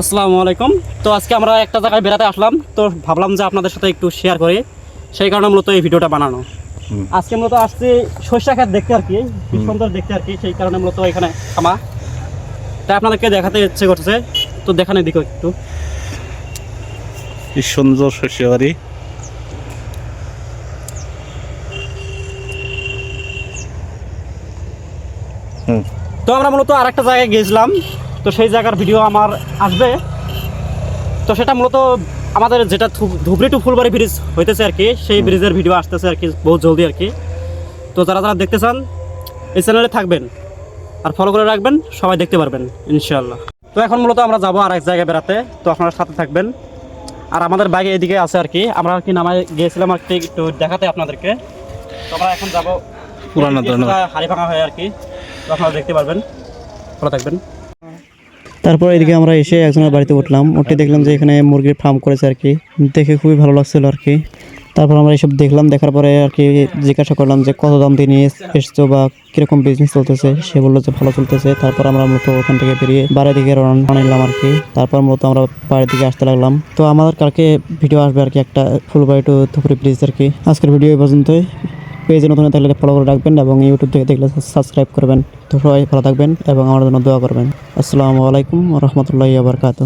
আসসালামু আলাইকুম। তো আজকে আমরা একটা জায়গায় বেড়াতে আসলাম। তো ভাবলাম যে আপনাদের সাথে একটু শেয়ার করি। সেই কারণে মূলত এই ভিডিওটা বানানো। আজকে মূলত আসছি সরিষা খাত দেখতে আর কি কি সুন্দর দেখতে আর কি সেই কারণে মূলত এখানে থামা। তাই আপনাদেরকে দেখাতে ইচ্ছে করছে। তো দেখানে দিকে একটু। কি সুন্দর শস্যবাড়ি হুম। তো আমরা মূলত আরেকটা জায়গায় গিয়েছিলাম। তো সেই জায়গার ভিডিও আমার আসবে। তো সেটা মূলত আমাদের যেটা ধুবড়ি টু ফুলবাড়ি ব্রিজ হইতেছে আর কি সেই ব্রিজের ভিডিও আসতেছে আর কি বহুত জলদি আর কি। তো যারা যারা দেখতে চান এই চ্যানেলে থাকবেন আর ফলো করে রাখবেন সবাই দেখতে পারবেন ইনশাআল্লাহ। তো এখন মূলত আমরা যাব আর এক জায়গায় বেড়াতে তো আপনারা সাথে থাকবেন। আর আমাদের বাইকে এদিকে আছে আর কি আমরা আর কি নামায় গিয়েছিলাম আর কি একটু দেখাতে আপনাদেরকে। তো আমরা এখন যাব পুরানো। হাড়ি ভাঙা হয় আর কি তো আপনারা দেখতে পারবেন। ভালো থাকবেন। তারপর এদিকে আমরা এসে একজনের বাড়িতে উঠলাম। উঠে দেখলাম যে এখানে মুরগির ফার্ম করেছে আর কি। দেখে খুবই ভালো লাগছিল আর কি। তারপর আমরা এসব দেখলাম, দেখার পরে আর কি জিজ্ঞাসা করলাম যে কত দাম দিয়ে নিয়ে এসছো বা কীরকম বিজনেস চলতেছে? সে বলল যে ভালো চলতেছে। তারপর আমরা মূলত ওখান থেকে বেরিয়ে বাড়ির দিকে রওনা নিলাম আর কি। তারপর মূলত আমরা বাড়ির দিকে আসতে লাগলাম। তো আমাদের কালকে ভিডিও আসবে আর কি একটা ফুলবাড়ি টু থুপুরি ব্রিজ আর কি। আজকের ভিডিও এই পর্যন্তই। পেজে নতুন থাকলে ফলো করে রাখবেন এবং ইউটিউব থেকে দেখলে সাবস্ক্রাইব করবেন। তো সবাই ভালো থাকবেন এবং আমার জন্য দোয়া করবেন। আসসালামু আলাইকুম রহমতুল্লাহ বারকাত